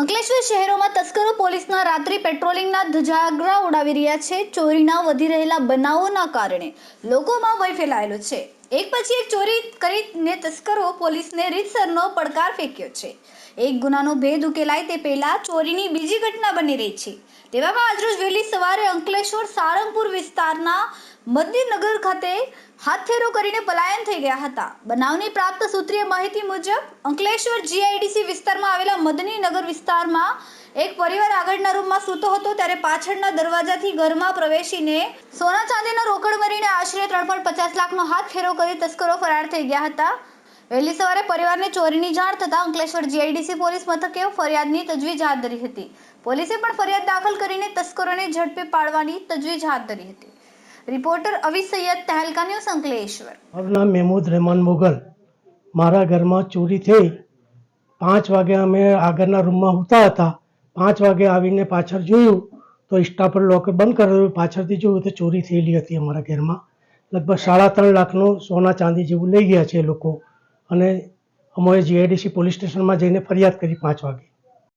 અંકલેશ્વર શહેરોમાં તસ્કરો પોલીસના રાત્રિ પેટ્રોલિંગના ધજાગરા ઉડાવી રહ્યા છે. ચોરીના વધી રહેલા બનાવોના કારણે લોકોમાં ભય ફેલાયેલો છે. એક પછી એક ચોરી કરીને તસ્કરો પોલીસને રીતસરનો પડકાર ફેંક્યો છે. એક ગુનાનો ભેદ ઉકેલાય તે પહેલા ચોરીની બીજી ઘટના બની રહી છે. તેવામાં આજરોજ વહેલી સવારે અંકલેશ્વર સારંગપુર વિસ્તારના મદનીનગર ખાતે હાથફેરો કરીને પલાયન થઈ ગયા હતા. બનાવની પ્રાપ્ત સૂત્રીય માહિતી મુજબ, અંકલેશ્વર જીઆઈડીસી વિસ્તારમાં આવેલા મદનીનગર વિસ્તારમાં એક પરિવાર આગળના રૂમમાં સૂતો હતો, ત્યારે પાછળના દરવાજાથી ઘરમાં પ્રવેશીને સોના ચાંદીનો રોકડ મરીને આશરે ત્રણ પોઈન્ટ પચાસ લાખનો હાથ ફેરો કરી તસ્કરો ફરાર થઈ ગયા હતા. વહેલી સવારે પરિવારને ચોરીની જાણ થતાં અંકલેશ્વર જીઆઈડીસી પોલીસ મથકે ફરિયાદની તજવીજ હાથ ધરી હતી. પોલીસે પણ ફરિયાદ દાખલ કરીને તસ્કરોને ઝડપે પાડવાની તજવીજ હાથ ધરી હતી. રિપોર્ટર અવી સૈયદ તહેલકા ન્યૂઝ અંકલેશ્વર મારું મહેમૂદ રહેમાન મુગલ. મારા ઘરમાં ચોરી થઈ. પાંચ વાગે અમે આગળના રૂમમાં હોતા હતા. પાંચ વાગે આવીને પાછળ જોયું તો ઇસ્ટાફર લોકર બંધ કરેલું. પાછળથી જોયું તો ચોરી થયેલી હતી અમારા ઘરમાં. લગભગ સાડા ત્રણ લાખનું સોના ચાંદી જેવું લઈ ગયા છે એ લોકો. અને અમે જીઆઈડીસી પોલીસ સ્ટેશનમાં જઈને ફરિયાદ કરી પાંચ વાગે.